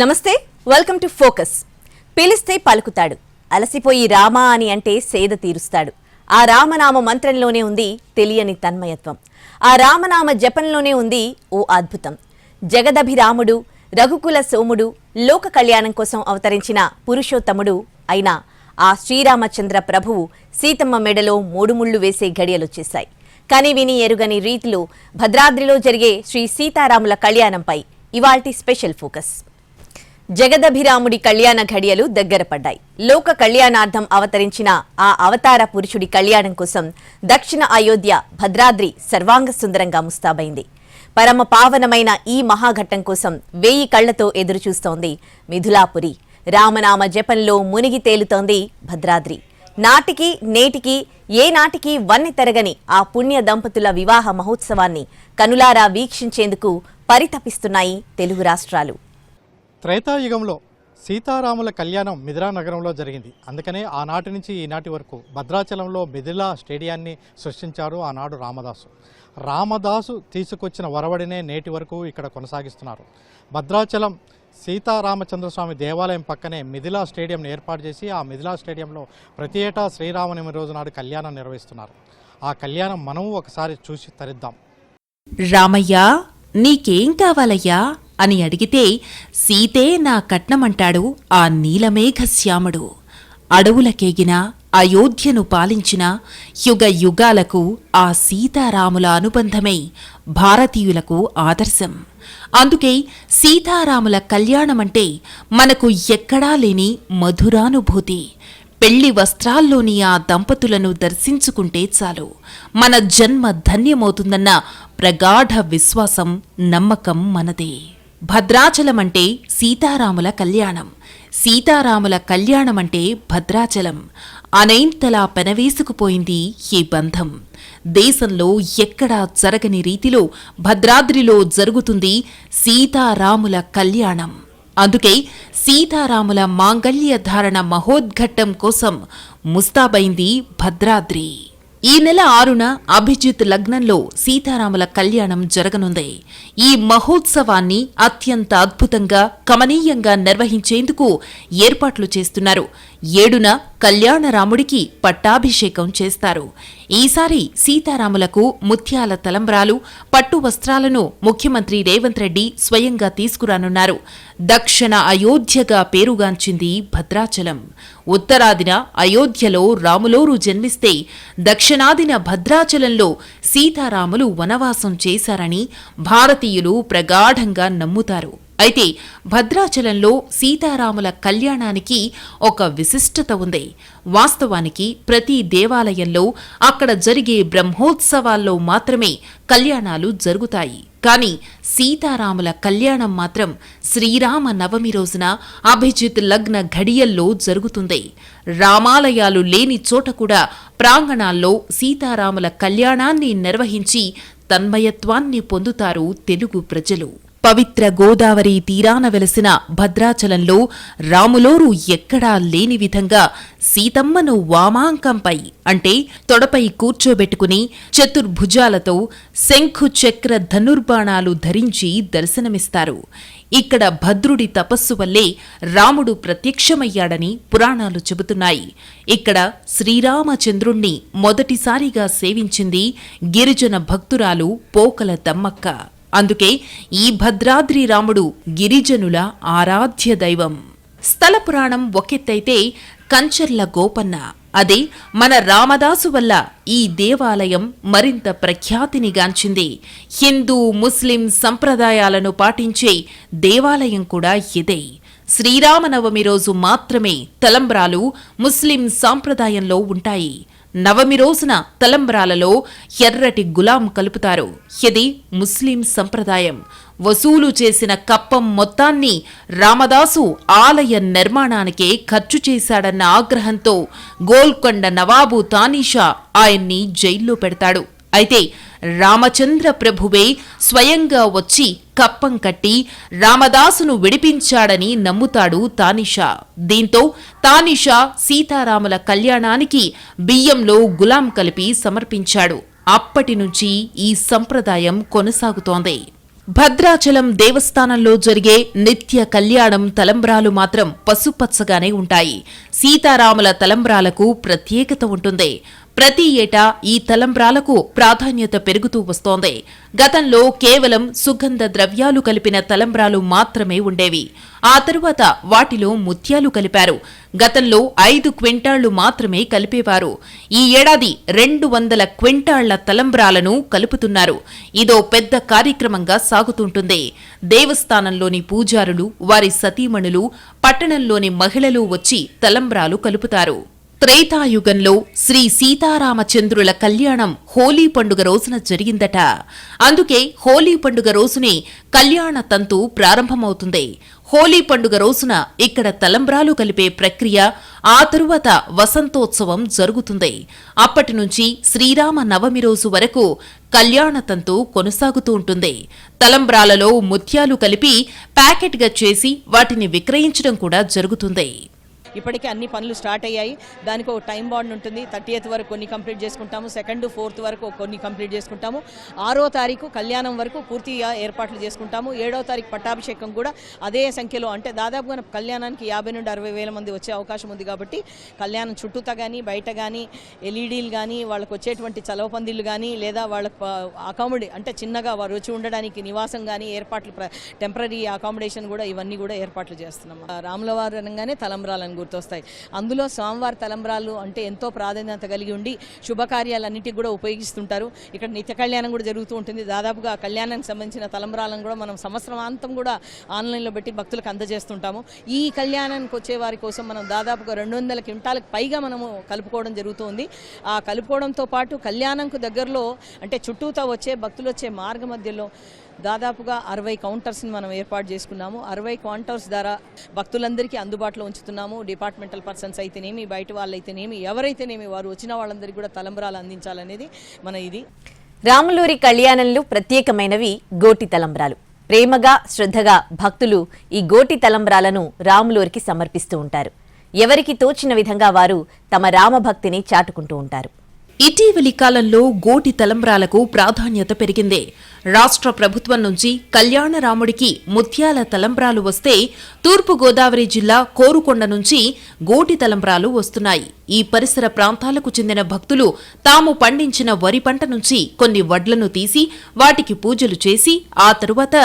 నమస్తే welcome to focus పిలిస్తే పలుకుతాడు. అలసిపోయి రామా అని అంటే సేద తీరుస్తాడు. ఆ రామనామ మంత్రంలోనే ఉంది తెలియని తన్మయత్వం. ఆ రామనామ జపంలోనే ఉంది ఓ అద్భుతం. జగదభిరాముడు రఘుకుల సోముడు లోక కళ్యాణం కోసం అవతరించిన పురుషోత్తముడు అయిన ఆ శ్రీరామచంద్ర ప్రభువు సీతమ్మ మెడలో మూడు ముళ్ళు వేసే గడియలొచ్చేశాయి కానీ విని ఎరుగని రీతిలో భద్రాద్రిలో జరిగే శ్రీ సీతారాముల కళ్యాణంపై ఇవాల్టి స్పెషల్ ఫోకస్. జగదభిరాముడి కళ్యాణ ఘడియలు దగ్గర పడ్డాయి. లోక కళ్యాణార్థం అవతరించిన ఆ అవతార పురుషుడి కళ్యాణం కోసం దక్షిణ అయోధ్య భద్రాద్రి సర్వాంగ సుందరంగా ముస్తాబైంది. పరమ పావనమైన ఈ మహాఘట్టం కోసం వేయి కళ్ళతో ఎదురుచూస్తోంది మిథులాపురి. రామనామ జపంలో మునిగి తేలుతోంది భద్రాద్రి. నాటికి నేటికి ఏ వన్నె తెరగని ఆ పుణ్య దంపతుల వివాహ మహోత్సవాన్ని కనులారా వీక్షించేందుకు పరితపిస్తున్నాయి తెలుగు రాష్ట్రాలు. త్రేతాయుగంలో సీతారాముల కళ్యాణం మిథిలా నగరంలో జరిగింది. అందుకనే ఆనాటి నుంచి ఈనాటి వరకు భద్రాచలంలో మిథిలా స్టేడియాన్ని సృష్టించారు ఆనాడు రామదాసు. రామదాసు తీసుకొచ్చిన వరవడినే నేటి వరకు ఇక్కడ కొనసాగిస్తున్నారు. భద్రాచలం సీతారామచంద్రస్వామి దేవాలయం పక్కనే మిథిలా స్టేడియంను ఏర్పాటు చేసి ఆ మిథిలా స్టేడియంలో ప్రతి ఏటా శ్రీరామనవమి రోజు నాడు కళ్యాణం నిర్వహిస్తున్నారు. ఆ కళ్యాణం మనము ఒకసారి చూసి తరిద్దాం. రామయ్య నీకేం కావాలయ్యా? అని అడిగితే సీతే నా కట్నమంటాడు ఆ నీలమేఘశ్యాముడు అడవులకేగిన అయోధ్యను పాలించిన యుగ యుగాలకు ఆ సీతారాముల అనుబంధమే భారతీయులకు ఆదర్శం. అందుకే సీతారాముల కళ్యాణమంటే మనకు ఎక్కడా లేని మధురానుభూతి. పెళ్ళి వస్త్రాల్లోని ఆ దంపతులను దర్శించుకుంటే చాలు. మన జన్మ ధన్యమవుతుందన్న ప్రగాఢ విశ్వాసం నమ్మకం మనదే. భద్రాచలమంటే సీతారాముల కళ్యాణం. సీతారాముల కళ్యాణమంటే భద్రాచలం. అనైంతలా పెనవేసుకుపోయింది ఈ బంధం. దేశంలో ఎక్కడా జరగని రీతిలో భద్రాద్రిలో జరుగుతుంది సీతారాముల కళ్యాణం. అందుకే సీతారాముల మాంగళ్య ధారణ మహోద్ఘట్టం కోసం ముస్తాబైంది భద్రాద్రి. ఈ నెల ఆరున అభిజిత్ లగ్నంలో సీతారాముల కళ్యాణం జరగనుంది. ఈ మహోత్సవాన్ని అత్యంత అద్భుతంగా కమనీయంగా నిర్వహించేందుకు ఏర్పాట్లు చేస్తున్నారు. ఏడున కళ్యాణరాముడికి పట్టాభిషేకం చేస్తారు. ఈసారి సీతారాములకు ముత్యాల తలంబ్రాలు పట్టు వస్త్రాలను ముఖ్యమంత్రి రేవంత్ రెడ్డి స్వయంగా తీసుకురానున్నారు. దక్షిణ అయోధ్యగా పేరుగాంచింది భద్రాచలం. ఉత్తరాదిన అయోధ్యలో రాములోరు జన్మిస్తే దక్షిణాదిన భద్రాచలంలో సీతారాములు వనవాసం చేశారని భారతీయులు ప్రగాఢంగా నమ్ముతారు. అయితే భద్రాచలంలో సీతారాముల కళ్యాణానికి ఒక విశిష్టత ఉంది. వాస్తవానికి ప్రతి దేవాలయంలో అక్కడ జరిగే బ్రహ్మోత్సవాల్లో మాత్రమే కళ్యాణాలు జరుగుతాయి. కానీ సీతారాముల కళ్యాణం మాత్రం శ్రీరామ నవమి రోజున అభిజిత్ లగ్న ఘడియల్లో జరుగుతుంది. రామాలయాలు లేని చోట కూడా ప్రాంగణాల్లో సీతారాముల కళ్యాణాన్ని నిర్వహించి తన్మయత్వాన్ని పొందుతారు తెలుగు ప్రజలు. పవిత్ర గోదావరి తీరాన వెలసిన భద్రాచలంలో రాములోరు ఎక్కడా లేని విధంగా సీతమ్మను వామాంకంపై అంటే తొడపై కూర్చోబెట్టుకుని చతుర్భుజాలతో శంఖు చక్ర ధనుర్బాణాలు ధరించి దర్శనమిస్తారు. ఇక్కడ భద్రుడి తపస్సు వల్లే రాముడు ప్రత్యక్షమయ్యాడని పురాణాలు చెబుతున్నాయి. ఇక్కడ శ్రీరామచంద్రుణ్ణి మొదటిసారిగా సేవించింది గిరిజన భక్తురాలు పోకల దమ్మక్క. అందుకే ఈ భద్రాద్రి రాముడు గిరిజనుల ఆరాధ్య దైవం. స్థల పురాణం ఒకెత్తైతే కంచర్ల గోపన్న. అదే మన రామదాసు వల్ల ఈ దేవాలయం మరింత ప్రఖ్యాతినిగాంచింది. హిందూ ముస్లిం సంప్రదాయాలను పాటించే దేవాలయం కూడా ఇదే. శ్రీరామనవమి రోజు మాత్రమే తలంబ్రాలు ముస్లిం సాంప్రదాయంలో ఉంటాయి. నవమి రోజున తలంబ్రాలలో ఎర్రటి గులాం కలుపుతారు. ఇది ముస్లిం సంప్రదాయం. వసూలు చేసిన కప్పం మొత్తాన్ని రామదాసు ఆలయ నిర్మాణానికే ఖర్చు చేశాడన్న ఆగ్రహంతో గోల్కొండ నవాబు తానీషా ఆయన్ని జైల్లో పెడతాడు. అయితే రామచంద్ర ప్రభువే స్వయంగా వచ్చి కప్పం కట్టి రామదాసును విడిపించాడని నమ్ముతాడు తానిషా. దీంతో తానిషా సీతారాముల కళ్యాణానికి బియ్యంలో గులాం కలిపి సమర్పించాడు. అప్పటి నుంచి ఈ సంప్రదాయం కొనసాగుతోంది. భద్రాచలం దేవస్థానంలో జరిగే నిత్య కళ్యాణం తలంబ్రాలు మాత్రం పసుపచ్చగానే ఉంటాయి. సీతారాముల తలంబ్రాలకు ప్రత్యేకత ఉంటుంది. ప్రతి ఏటా ఈ తలంబ్రాలకు ప్రాధాన్యత పెరుగుతూ వస్తోంది. గతంలో కేవలం సుగంధ ద్రవ్యాలు కలిపిన తలంబ్రాలు మాత్రమే ఉండేవి. ఆ తరువాత వాటిలో ముత్యాలు కలిపారు. గతంలో ఐదు క్వింటాళ్ళు మాత్రమే కలిపేవారు. ఈ ఏడాది రెండు వందల క్వింటాళ్ళ తలంబ్రాలను కలుపుతున్నారు. ఇదో పెద్ద కార్యక్రమంగా సాగుతుంటుంది. దేవస్థానంలోని పూజారులు వారి సతీమణులు పట్టణంలోని మహిళలు వచ్చి తలంబ్రాలు కలుపుతారు. త్రేతాయుగంలో శ్రీ సీతారామచంద్రుల కళ్యాణం హోలీ పండుగ రోజున జరిగిందట. అందుకే హోలీ పండుగ రోజునే కళ్యాణ తంతు ప్రారంభమవుతుంది. హోలీ పండుగ రోజున ఇక్కడ తలంబ్రాలు కలిపే ప్రక్రియ ఆ తరువాత వసంతోత్సవం జరుగుతుంది. అప్పటి నుంచి శ్రీరామ నవమి రోజు వరకు కళ్యాణ తంతు కొనసాగుతూ ఉంటుంది. తలంబ్రాలలో ముత్యాలు కలిపి ప్యాకెట్గా చేసి వాటిని విక్రయించడం కూడా జరుగుతుంది. ఇప్పటికే అన్ని పనులు స్టార్ట్ అయ్యాయి. దానికి ఒక టైం బాండ్ ఉంటుంది. థర్టీ వరకు కొన్ని కంప్లీట్ చేసుకుంటాము. సెకండ్ ఫోర్త్ వరకు కొన్ని కంప్లీట్ చేసుకుంటాము. ఆరో తారీఖు కళ్యాణం వరకు పూర్తిగా ఏర్పాట్లు చేసుకుంటాము. ఏడో తారీఖు పట్టాభిషేకం కూడా అదే సంఖ్యలో అంటే దాదాపుగా కళ్యాణానికి యాభై నుండి అరవై వేల మంది వచ్చే అవకాశం ఉంది కాబట్టి కళ్యాణం చుట్టూతా కానీ బయట కానీ ఎల్ఈడీలు కానీ వాళ్ళకు వచ్చేటువంటి చలవ పందిళ్ళు కానీ లేదా వాళ్ళకు అకామిడే అంటే చిన్నగా వారు వచ్చి ఉండడానికి నివాసం కానీ ఏర్పాట్లు టెంపరీ అకామిడేషన్ కూడా ఇవన్నీ కూడా ఏర్పాట్లు చేస్తున్నాం. రాములవారు అనగానే తలంబ్రాలను గుర్తొస్తాయి. అందులో స్వామివారి తలంబ్రాలు అంటే ఎంతో ప్రాధాన్యత కలిగి ఉండి శుభకార్యాలన్నిటికీ కూడా ఉపయోగిస్తుంటారు. ఇక్కడ నిత్య కళ్యాణం కూడా జరుగుతూ ఉంటుంది. దాదాపుగా ఆ కళ్యాణానికి సంబంధించిన తలంబ్రాలను కూడా మనం సంవత్సరాంతం కూడా ఆన్లైన్లో పెట్టి భక్తులకు అందజేస్తుంటాము. ఈ కళ్యాణానికి వచ్చే వారి కోసం మనం దాదాపుగా రెండు వందల క్వింటాలకు పైగా మనము కలుపుకోవడం జరుగుతుంది. ఆ కలుపుకోవడంతో పాటు కళ్యాణంకు దగ్గరలో అంటే చుట్టూతో వచ్చే భక్తులు వచ్చే మార్గ మధ్యలో దాదాపుగా అరవై కౌంటర్స్ని మనం ఏర్పాటు చేసుకున్నాము. అరవై కౌంటర్స్ ద్వారా భక్తులందరికీ అందుబాటులో ఉంచుతున్నాము. డిపార్ట్మెంటల్ పర్సన్స్ అయితేనేమి బయట వాళ్ళు అయితేనేమి ఎవరైతేనేమి వారు వచ్చిన వాళ్ళందరికీ కూడా తలంబరాలు అందించాలనేది మన ఇది. రాములూరి కళ్యాణంలో ప్రత్యేకమైనవి గోటి తలంబ్రాలు. ప్రేమగా శ్రద్ధగా భక్తులు ఈ గోటి తలంబ్రాలను రాములూరికి సమర్పిస్తూ ఉంటారు. ఎవరికి తోచిన విధంగా వారు తమ రామభక్తిని చాటుకుంటూ ఉంటారు. ఇటీవలి కాలంలో గోటి తలంబ్రాలకు ప్రాధాన్యత పెరిగింది. రాష్ట్ర ప్రభుత్వం నుంచి కళ్యాణరాముడికి ముత్యాల తలంబ్రాలు వస్తే తూర్పుగోదావరి జిల్లా కోరుకొండ నుంచి గోటి తలంబ్రాలు వస్తున్నాయి. ఈ పరిసర ప్రాంతాలకు చెందిన భక్తులు తాము పండించిన వరి పంట నుంచి కొన్ని వడ్లను తీసి వాటికి పూజలు చేసి ఆ తరువాత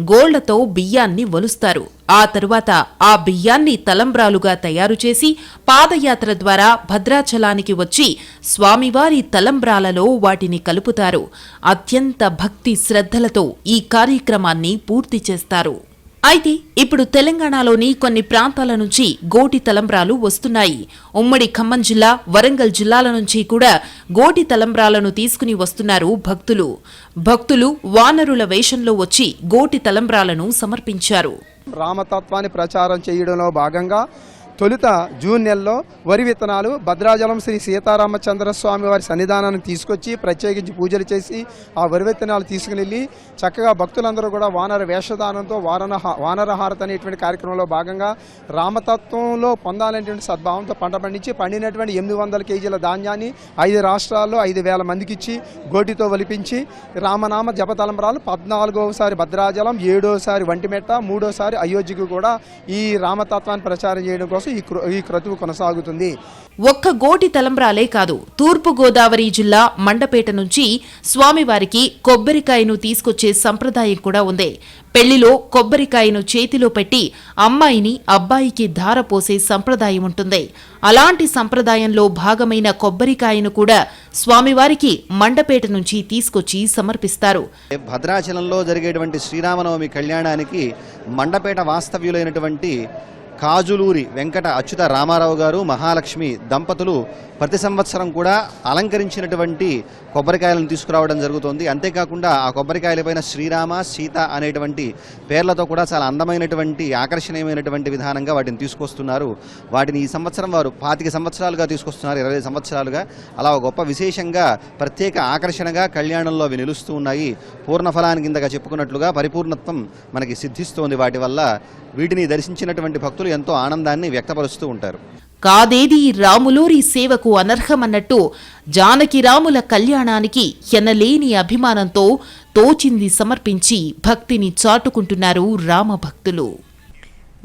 గోళ్ళతో బియ్యాన్ని వలుస్తారు. ఆ తరువాత ఆ బియ్యాన్ని తలంబ్రాలుగా తయారు చేసి పాదయాత్ర ద్వారా భద్రాచలానికి వచ్చి స్వామివారి తలంబ్రాలలో వాటిని కలుపుతారు. అత్యంత భక్తి శ్రద్ధలతో ఈ కార్యక్రమాన్ని పూర్తి చేస్తారు. అయితే ఇప్పుడు తెలంగాణలోని కొన్ని ప్రాంతాల నుంచి గోటి తలంబ్రాలు వస్తున్నాయి. ఉమ్మడి ఖమ్మం జిల్లా వరంగల్ జిల్లాల నుంచి కూడా గోటి తలంబ్రాలను తీసుకుని వస్తున్నారు భక్తులు. భక్తులు వానరుల వేషంలో వచ్చి గోటి తలంబ్రాలను సమర్పించారు. రామతత్వాన్ని ప్రచారం చేయడంలో భాగంగా తొలుత జూన్ నెలలో వరి విత్తనాలు భద్రాచలం శ్రీ సీతారామచంద్ర స్వామి వారి సన్నిధానాన్ని తీసుకొచ్చి ప్రత్యేకించి పూజలు చేసి ఆ వరి విత్తనాలు తీసుకుని వెళ్ళి చక్కగా భక్తులందరూ కూడా వానర వేషధానంతో వారన వానరహారత అనేటువంటి కార్యక్రమంలో భాగంగా రామతత్వంలో పొందాలనేటువంటి సద్భావంతో పంట పండించి పండినటువంటి ఎనిమిది వందల కేజీల ధాన్యాన్ని ఐదు రాష్ట్రాల్లో ఐదు వేల మందికి ఇచ్చి గోటితో ఒలిపించి రామనామ జపతలంబరాలు పద్నాలుగోసారి భద్రాచలం ఏడోసారి వంటిమెట్ట మూడోసారి అయోధ్యకు కూడా ఈ రామతత్వాన్ని ప్రచారం చేయడం కోసం ఈ కృ- ఈ క్రతువు కొనసాగుతుంది. ఒక్క గోటి తలంబ్రాలే కాదు తూర్పు గోదావరి జిల్లా మండపేట నుంచి స్వామివారికి కొబ్బరికాయను తీసుకొచ్చే సంప్రదాయం కూడా ఉంది. పెళ్ళిలో కొబ్బరికాయను చేతిలో పెట్టి అమ్మాయిని అబ్బాయికి ధార పోసే సంప్రదాయం ఉంటుంది. అలాంటి సంప్రదాయంలో భాగమైన కొబ్బరికాయను కూడా స్వామివారికి మండపేట నుంచి తీసుకొచ్చి సమర్పిస్తారు. భద్రాచలంలో జరిగేటువంటి శ్రీరామనవమి కళ్యాణానికి మండపేట వాస్తవ్యులైనటువంటి కాజులూరి వెంకట అచ్యుత రామారావు గారు మహాలక్ష్మి దంపతులు ప్రతి సంవత్సరం కూడా అలంకరించినటువంటి కొబ్బరికాయలను తీసుకురావడం జరుగుతోంది. అంతేకాకుండా ఆ కొబ్బరికాయలపైన శ్రీరామ సీత అనేటువంటి పేర్లతో కూడా చాలా అందమైనటువంటి ఆకర్షణీయమైనటువంటి విధానంగా వాటిని తీసుకొస్తున్నారు. వాటిని ఈ సంవత్సరం వారు పాతిక సంవత్సరాలుగా తీసుకొస్తున్నారు ఇరవై సంవత్సరాలుగా. అలా గొప్ప విశేషంగా ప్రత్యేక ఆకర్షణగా కళ్యాణంలో అవి నిలుస్తూ ఉన్నాయి. పూర్ణఫలానికి ఇంతగా చెప్పుకున్నట్లుగా పరిపూర్ణత్వం మనకి సిద్ధిస్తోంది. వాటి వల్ల వీటిని దర్శించినటువంటి భక్తులు ఎంతో ఆనందాన్ని వ్యక్తపరుస్తూ ఉంటారు. కాదేది రాములోరి సేవకు అనర్హమన్నట్టు జానకి రాముల కళ్యాణానికి ఎనలేని అభిమానంతో తోచింది సమర్పించి భక్తిని చాటుకుంటున్నారు రామభక్తులు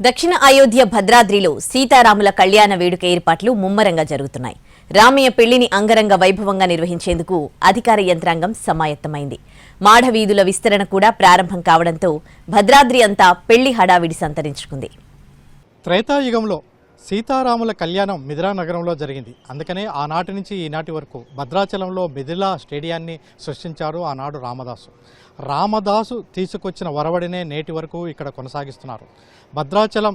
దక్షిణ అయోధ్య భద్రాద్రిలో సీతారాముల కళ్యాణ వేడుక ఏర్పాట్లు ముమ్మరంగా జరుగుతున్నాయి. రామయ్య పెళ్ళిని అంగరంగ వైభవంగా నిర్వహించేందుకు అధికార యంత్రాంగం సమాయత్తమైంది. మాఢవీధుల విస్తరణ కూడా ప్రారంభం కావడంతో భద్రాద్రి అంతా పెళ్ళి హడావిడి సంతరించుకుంది. త్రేతాయుగంలో సీతారాముల కళ్యాణం మిథిలా నగరంలో జరిగింది. అందుకనే ఆనాటి నుంచి ఈనాటి వరకు భద్రాచలంలో మిథిలా స్టేడియాన్ని సృష్టించారు ఆనాడు రామదాసు. రామదాసు తీసుకొచ్చిన వరవడినే నేటి వరకు ఇక్కడ కొనసాగిస్తున్నారు. భద్రాచలం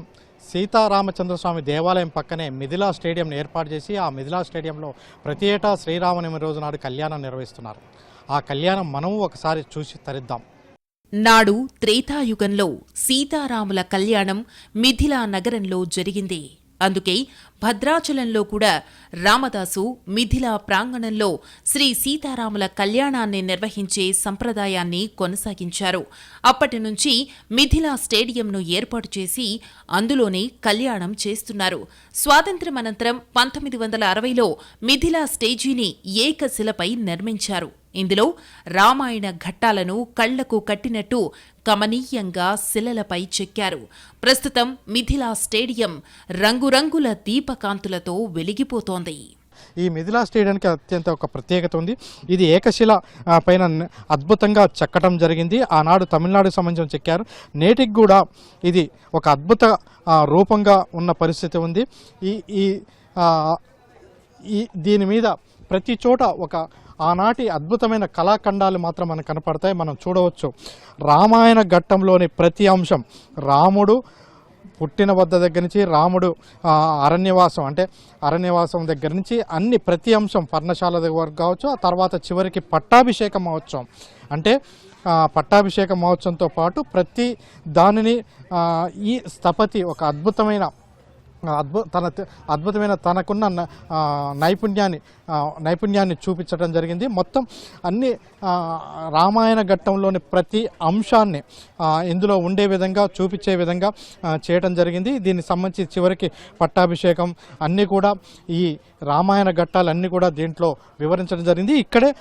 సీతారామచంద్రస్వామి దేవాలయం పక్కనే మిథిలా స్టేడియం ఏర్పాటు చేసి ఆ మిథిలా స్టేడియంలో ప్రతి ఏటా శ్రీరామనవమి రోజు నాడు కళ్యాణం నిర్వహిస్తున్నారు. ఆ కళ్యాణం మనము ఒకసారి చూసి తరిద్దాం. నాడు త్రేతాయుగంలో సీతారాముల కళ్యాణం మిథిలా నగరంలో జరిగింది. అందుకే భద్రాచలంలో కూడా రామదాసు మిథిలా ప్రాంగణంలో శ్రీ సీతారాముల కళ్యాణాన్ని నిర్వహించే సంప్రదాయాన్ని కొనసాగించారు. అప్పటి నుంచి మిథిలా స్టేడియంను ఏర్పాటు చేసి అందులోనే కళ్యాణం చేస్తున్నారు. స్వాతంత్ర్యం అనంతరం పంతొమ్మిది వందల అరవైలో మిథిలా స్టేజీని ఏకశిలపై నిర్మించారు. ఇందులో రామాయణ ఘట్టాలను కళ్ళకు కట్టినట్టు కమనీయంగా శిలలపై చెక్కారు. ప్రస్తుతం మిథిలా స్టేడియం రంగురంగుల దీపకాంతులతో వెలిగిపోతోంది. ఈ మిథిలా స్టేడియానికి అత్యంత ఒక ప్రత్యేకత ఉంది. ఇది ఏకశిల పైన అద్భుతంగా చెక్కడం జరిగింది. ఆనాడు తమిళనాడుకు సంబంధించిన చెక్కారు. నేటికి కూడా ఇది ఒక అద్భుత రూపంగా ఉన్న పరిస్థితి ఉంది. ఈ ఈ ఈ దీని మీద ప్రతి చోట ఒక ఆనాటి అద్భుతమైన కళాఖండాలు మాత్రం మనకు కనపడతాయి. మనం చూడవచ్చు రామాయణ ఘట్టంలోని ప్రతి అంశం. రాముడు పుట్టిన వద్ద దగ్గర నుంచి రాముడు అరణ్యవాసం అంటే అరణ్యవాసం దగ్గర నుంచి అన్ని ప్రతి అంశం పర్ణశాల దగ్గర కావచ్చు ఆ తర్వాత చివరికి పట్టాభిషేక మహోత్సవం. అంటే పట్టాభిషేక మహోత్సవంతో పాటు ప్రతి దానిని ఈ స్థపతి ఒక అద్భుతమైన అద్భుత తన అద్భుతమైన తనకున్న న- నైపుణ్యాన్ని నైపుణ్యాన్ని చూపించడం జరిగింది. మొత్తం అన్ని రామాయణ ఘట్టంలోని ప్రతి అంశాన్ని ఇందులో ఉండే విధంగా చూపించే విధంగా చేయడం జరిగింది. దీనికి సంబంధించి చివరికి పట్టాభిషేకం అన్నీ కూడా ఈ రామాయణ ఘట్టాలన్నీ కూడా దీంట్లో వివరించడం జరిగింది. ఇక్కడే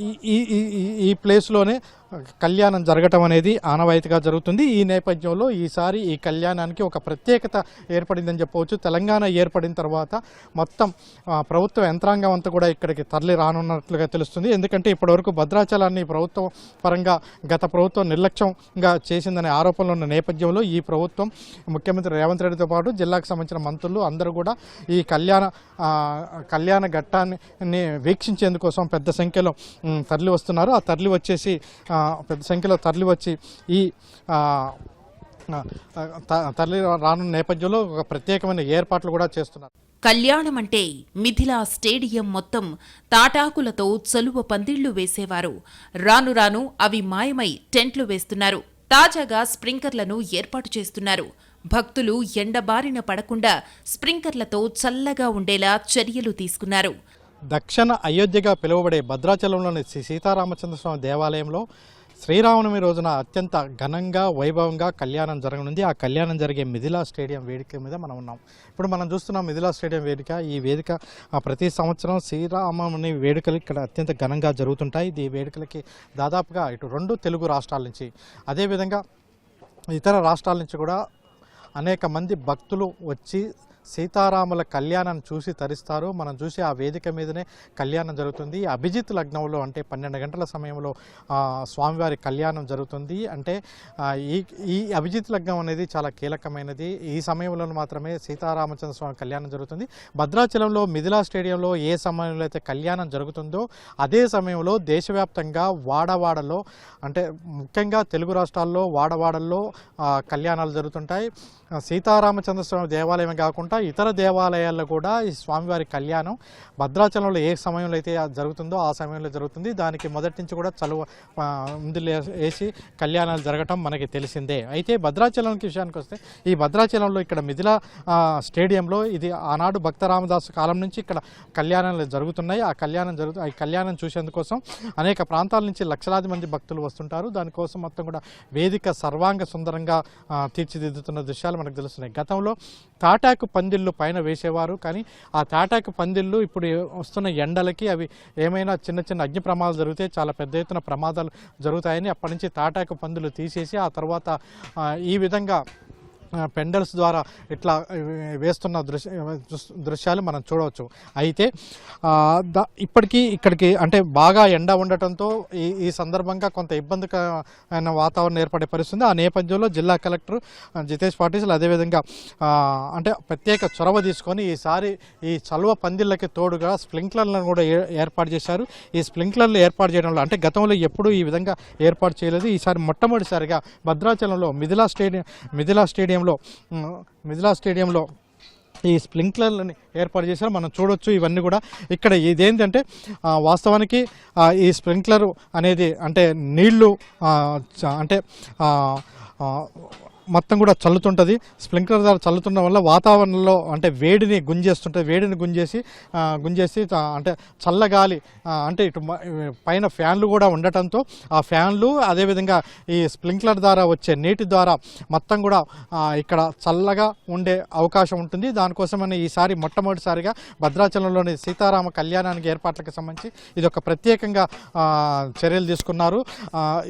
ఈ- ఈ ఈ- ప్లేస్లోనే కళ్యాణం జరగటం అనేది ఆనవాయితీగా జరుగుతుంది. ఈ నేపథ్యంలో ఈసారి ఈ కళ్యాణానికి ఒక ప్రత్యేకత ఏర్పడిందని చెప్పవచ్చు. తెలంగాణ ఏర్పడిన తర్వాత మొత్తం ప్రభుత్వ యంత్రాంగం అంతా కూడా ఇక్కడికి తరలి రానున్నట్లుగా తెలుస్తుంది. ఎందుకంటే ఇప్పటివరకు భద్రాచలాన్ని ప్రభుత్వం పరంగా గత ప్రభుత్వం నిర్లక్ష్యంగా చేసిందనే ఆరోపణలు ఉన్న నేపథ్యంలో ఈ ప్రభుత్వం ముఖ్యమంత్రి రేవంత్ రెడ్డితో పాటు జిల్లాకు సంబంధించిన మంత్రులు అందరూ కూడా ఈ కళ్యాణ కళ్యాణ ఘట్టాన్ని వీక్షించేందుకోసం పెద్ద సంఖ్యలో తరలి వస్తున్నారు. ఆ తరలి వచ్చేసి పెద్ద సంఖ్యలో తరలి వచ్చి ఈ తరలి రానున్న నేపథ్యంలో ఒక ప్రత్యేకమైన ఏర్పాట్లు కూడా చేస్తున్నారు. కళ్యాణం అంటే మిథిలా స్టేడియం మొత్తం తాటాకులతో చలువ పందిళ్ళు వేసేవారు. రాను రాను అవి మాయమై టెంట్లు వేస్తున్నారు. తాజాగా స్ప్రింకర్లను ఏర్పాటు చేస్తున్నారు. భక్తులు ఎండబారిన పడకుండా స్ప్రింకర్లతో చల్లగా ఉండేలా చర్యలు తీసుకున్నారు. దక్షిణ అయోధ్యగా పిలువబడే భద్రాచలంలోని శ్రీ సీతారామచంద్ర స్వామి దేవాలయంలో శ్రీరామనవమి రోజున అత్యంత ఘనంగా వైభవంగా కళ్యాణం జరగనుంది. ఆ కళ్యాణం జరిగే మిథిలా స్టేడియం వేదిక మీద మనం ఉన్నాం. ఇప్పుడు మనం చూస్తున్నాం మిథిలా స్టేడియం వేదిక ఈ వేదిక ప్రతి సంవత్సరం శ్రీరామనవమి వేడుకలు ఇక్కడ అత్యంత ఘనంగా జరుగుతుంటాయి. ఈ వేడుకలకి దాదాపుగా ఇటు రెండు తెలుగు రాష్ట్రాల నుంచి అదేవిధంగా ఇతర రాష్ట్రాల నుంచి కూడా అనేక మంది భక్తులు వచ్చి సీతారాముల కళ్యాణం చూసి తరిస్తారు మనం చూసి ఆ వేదిక మీదనే కళ్యాణం జరుగుతుంది. అభిజిత్ లగ్నంలో అంటే పన్నెండు గంటల సమయంలో స్వామివారి కళ్యాణం జరుగుతుంది. అంటే ఈ ఈ అభిజిత్ లగ్నం అనేది చాలా కీలకమైనది. ఈ సమయంలో మాత్రమే సీతారామచంద్ర స్వామి కళ్యాణం జరుగుతుంది. భద్రాచలంలో మిథిలా స్టేడియంలో ఏ సమయంలో అయితే కళ్యాణం జరుగుతుందో అదే సమయంలో దేశవ్యాప్తంగా వాడవాడలో అంటే ముఖ్యంగా తెలుగు రాష్ట్రాల్లో వాడవాడల్లో కళ్యాణాలు జరుగుతుంటాయి. సీతారామచంద్ర స్వామి దేవాలయమే కాకుండా ఇతర దేవాలయాల్లో కూడా ఈ స్వామివారి కళ్యాణం భద్రాచలంలో ఏ సమయంలో అయితే అది జరుగుతుందో ఆ సమయంలో జరుగుతుంది. దానికి మొదటి నుంచి కూడా చలువ ముందులు వేసి కళ్యాణాలు జరగటం మనకి తెలిసిందే. అయితే భద్రాచలంకి విషయానికి వస్తే ఈ భద్రాచలంలో ఇక్కడ మిథిల స్టేడియంలో ఇది ఆనాడు భక్త రామదాసు కాలం నుంచి ఇక్కడ కళ్యాణాలు జరుగుతున్నాయి. ఆ కళ్యాణం జరుగు ఆ కళ్యాణం చూసేందుకోసం అనేక ప్రాంతాల నుంచి లక్షలాది మంది భక్తులు వస్తుంటారు. దానికోసం మొత్తం కూడా వేదిక సర్వాంగ సుందరంగా తీర్చిదిద్దుతున్న దృశ్యాలు మనకు తెలుస్తున్నాయి. గతంలో తాటాకు పని పందిళ్ళు పైన వేసేవారు. కానీ ఆ తాటాకు పందిళ్ళు ఇప్పుడు వస్తున్న ఎండలకి అవి ఏమైనా చిన్న చిన్న అగ్ని ప్రమాదాలు జరిగితే చాలా పెద్ద ఎత్తున ప్రమాదాలు జరుగుతాయని అప్పటి నుంచి తాటాకు పందులు తీసేసి ఆ తర్వాత ఈ విధంగా పెండల్స్ ద్వారా ఇట్లా వేస్తున్న దృశ్య దృశ్యాలు మనం చూడవచ్చు. అయితే ఇప్పటికీ ఇక్కడికి అంటే బాగా ఎండ ఉండటంతో ఈ ఈ సందర్భంగా కొంత ఇబ్బందికరమైన వాతావరణం ఏర్పడే పరిస్థితి ఆ నేపథ్యంలో జిల్లా కలెక్టర్ జితేష్ పాటిల్ అదేవిధంగా అంటే ప్రత్యేక చొరవ తీసుకొని ఈసారి ఈ చలువ పందిళ్ళకి తోడుగా స్ప్రింక్లర్లను కూడా ఏ- ఏర్పాటు చేశారు. ఈ స్ప్రింక్లర్లు ఏర్పాటు చేయడంలో అంటే గతంలో ఎప్పుడూ ఈ విధంగా ఏర్పాటు చేయలేదు. ఈసారి మొట్టమొదటిసారిగా భద్రాచలంలో మిథిలా స్టేడియం మిథిలా స్టేడియంలో స్టేడియంలో మిథిలా స్టేడియంలో ఈ స్ప్రింక్లర్లని ఏర్పాటు చేశారు. మనం చూడొచ్చు ఇవన్నీ కూడా. ఇక్కడ ఇదేంటంటే వాస్తవానికి ఈ స్ప్రింక్లర్ అనేది అంటే నీళ్ళు అంటే మొత్తం కూడా చల్లుతుంటుంది. స్ప్రింక్లర్ ద్వారా చల్లుతుండడం వల్ల వాతావరణంలో అంటే వేడిని గుంజేస్తుంటుంది. వేడిని గుంజేసి గుంజేసి అంటే చల్లగాలి అంటే ఇటు పైన ఫ్యాన్లు కూడా ఉండటంతో ఆ ఫ్యాన్లు అదేవిధంగా ఈ స్ప్రింక్లర్ ద్వారా వచ్చే నీటి ద్వారా మొత్తం కూడా ఇక్కడ చల్లగా ఉండే అవకాశం ఉంటుంది. దానికోసమని ఈసారి మొట్టమొదటిసారిగా భద్రాచలంలోని సీతారామ కళ్యాణానికి ఏర్పాట్లకు సంబంధించి ఇది ఒక ప్రత్యేకంగా చర్యలు తీసుకున్నారు.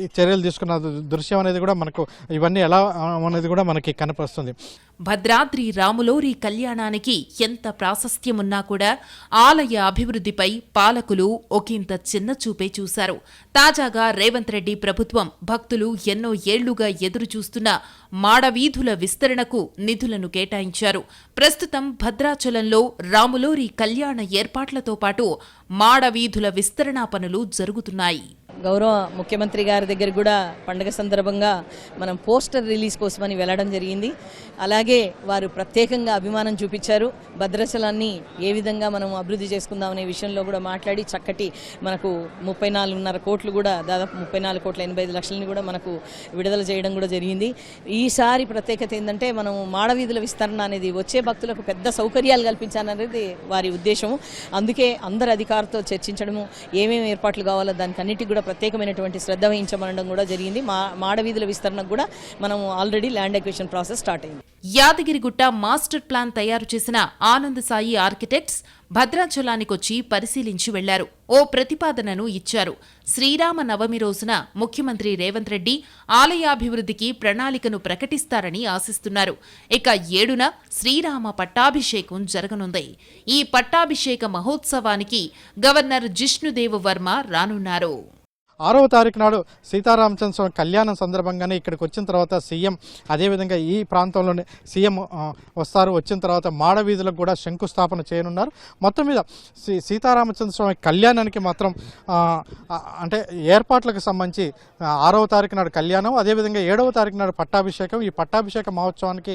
ఈ చర్యలు తీసుకున్న దృశ్యం అనేది కూడా మనకు ఇవన్నీ ఎలా అనేది కూడా మనకి కనపరుస్తుంది. భద్రాద్రి రాములోరి కళ్యాణానికి ఎంత ప్రాశస్త్యమున్నా కూడా ఆలయ అభివృద్ధిపై పాలకులు ఒకంత చిన్న చూపే చూశారు. తాజాగా రేవంత్ రెడ్డి ప్రభుత్వం భక్తులు ఎన్నో ఏళ్ళుగా ఎదురుచూస్తున్న మాడవీధుల విస్తరణకు నిధులను కేటాయించారు. ప్రస్తుతం భద్రాచలంలో రాములోరి కళ్యాణ ఏర్పాట్లతో పాటు మాడవీధుల విస్తరణ పనులు జరుగుతున్నాయి. గౌరవ ముఖ్యమంత్రి గారి దగ్గర కూడా పండగ సందర్భంగా మనం పోస్టర్ రిలీజ్ కోసమని వెళ్ళడం జరిగింది. అలాగే వారు ప్రత్యేకంగా అభిమానం చూపించారు. భద్రాచలాన్ని ఏ విధంగా మనం అభివృద్ధి చేసుకుందాం అనే విషయంలో కూడా మాట్లాడి చక్కటి మనకు ముప్పై నాలుగున్నర కోట్లు కూడా దాదాపు ముప్పై నాలుగు కోట్ల ఎనభై ఐదు లక్షలని కూడా మనకు విడుదల చేయడం కూడా జరిగింది. ఈసారి ప్రత్యేకత ఏంటంటే మనం మాడవీధుల విస్తరణ అనేది వచ్చే భక్తులకు పెద్ద సౌకర్యాలు కల్పించాలనేది వారి ఉద్దేశం అందుకే అందరు అధికారులతో చర్చించడము ఏమేమి ఏర్పాట్లు కావాలో దానికి అన్నిటికీ కూడా ప్రత్యేకమైనటువంటి శ్రద్ధ వహించమనడం కూడా జరిగింది. మా మాడవీధుల విస్తరణకు కూడా మనం already land acquisition process start అయింది. యాదగిరిగుట్ట మాస్టర్ ప్లాన్ తయారు చేసిన ఆనంద్ సాయి ఆర్కిటెక్ట్స్ భద్రాచలానికొచ్చి పరిశీలించి వెళ్ళారు. ఓ ప్రతిపాదనను ఇచ్చారు. శ్రీరామ నవమి రోజున ముఖ్యమంత్రి రేవంత్ రెడ్డి ఆలయాభివృద్ధికి ప్రణాళికను ప్రకటిస్తారని ఆశిస్తున్నారు. ఇక ఏడున శ్రీరామ పట్టాభిషేకం జరగనుంది. ఈ పట్టాభిషేక మహోత్సవానికి గవర్నర్ జిష్ణుదేవ్ వర్మ రానున్నారు. ఆరవ తారీఖు నాడు సీతారామచంద్ర స్వామి కళ్యాణం సందర్భంగానే ఇక్కడికి వచ్చిన తర్వాత సీఎం అదేవిధంగా ఈ ప్రాంతంలోనే సీఎం వస్తారు. వచ్చిన తర్వాత మాడవీధులకు కూడా శంకుస్థాపన చేయనున్నారు. మొత్తం మీద సీ సీతారామచంద్ర స్వామి కళ్యాణానికి మాత్రం అంటే ఏర్పాట్లకు సంబంధించి ఆరవ తారీఖు నాడు కళ్యాణం అదేవిధంగా ఏడవ తారీఖు నాడు పట్టాభిషేకం. ఈ పట్టాభిషేక మహోత్సవానికి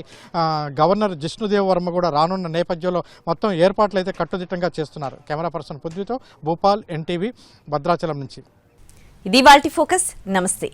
గవర్నర్ జిష్ణుదేవ్ వర్మ కూడా రానున్న నేపథ్యంలో మొత్తం ఏర్పాట్లు అయితే కట్టుదిట్టంగా చేస్తున్నారు. కెమెరా పర్సన్ పృథ్వీతో భూపాల్ ఎన్టీవీ భద్రాచలం నుంచి. ఇది వాల్టి ఫోకస్. నమస్తే.